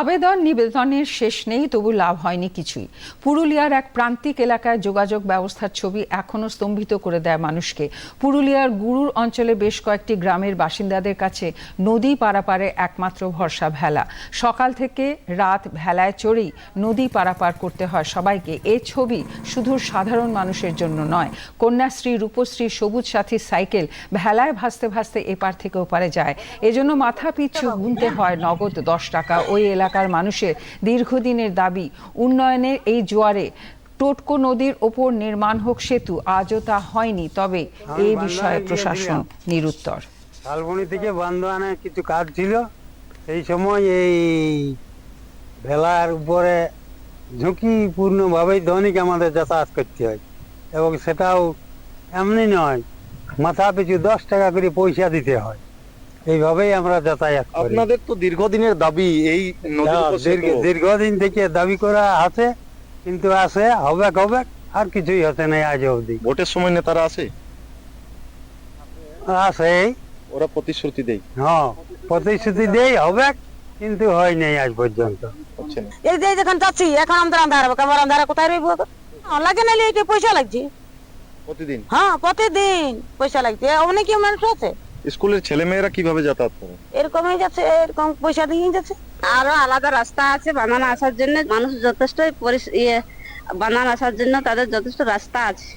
আবেদন নিবেদনের শেষ নেই, তবু লাভ হয়নি কিছুই। পুরুলিয়ার এক প্রান্তিক এলাকায় যোগাযোগ ব্যবস্থার ছবি এখনও স্তম্ভিত করে দেয় মানুষকে। পুরুলিয়ার গুরুর অঞ্চলে বেশ কয়েকটি গ্রামের বাসিন্দাদের কাছে নদী পারাপারে একমাত্র ভরসা ভেলা। সকাল থেকে রাত ভেলায় চড়েই নদী পারাপার করতে হয় সবাইকে। এ ছবি শুধু সাধারণ মানুষের জন্য নয়, কন্যাশ্রী, রূপশ্রী, সবুজ সাথী সাইকেল ভেলায় ভাসতে ভাসতে এপার থেকে ওপারে যায়। এজন্য মাথা পিছু গুনতে হয় নগদ দশ টাকা। ওই এলাকার মানুষের দীর্ঘদিনের দাবি উন্নয়নের এই জোয়ারে টোটকো নদীর ওপর নির্মাণ হোক সেতু আজও তা হয়নি। তবে এই বিষয়ে প্রশাসন নিরুত্তর। শালবনি থেকে বান্দোয়ানে কিছু কাজ ছিল। এই সময় এই ভেলার উপরে ঝুঁকিপূর্ণভাবেই দৈনিক আমাদের যাতায়াত করতে হয় এবং সেটাও এমনি নয় মাথা পিছু দশ টাকা করে পয়সা দিতে হয়। এইভাবেই আমরা যাতায়াত করি। আপনাদের তো দীর্ঘদিনের দাবি এই নদীর হ্যাঁ। দীর্ঘদিন থেকে দাবি করা আছে কিন্তু আছে হবে হবে আর কিছুই হতে নেই আজ অবধি। ভোটের সময় নেতারা আসে আছে। ওরা প্রতিশ্রুতি দেয়। হ্যাঁ প্রতিশ্রুতি দেই হবে কিন্তু হয় নাই আজ পর্যন্ত। এই যে যখন যাচ্ছি এখন আমাদের আন্ধার হবে আমার আন্ধারে কোথায় রইব হ্যাঁ, লাগে না এটা পয়সা লাগছে। প্রতিদিন? হ্যাঁ প্রতিদিন পয়সা লাগছে। অনেকে মানুষ আছে। স্কুলের ছেলে মেয়েরা কীভাবে যাতায়াত করে? এরকমই যাচ্ছে, এরকম পয়সা দিয়েই যাচ্ছে। আরও আলাদা রাস্তা আছে বানানো আসার জন্য। মানুষ যথেষ্ট ইয়ে বানান আসার জন্য তাদের যথেষ্ট রাস্তা আছে।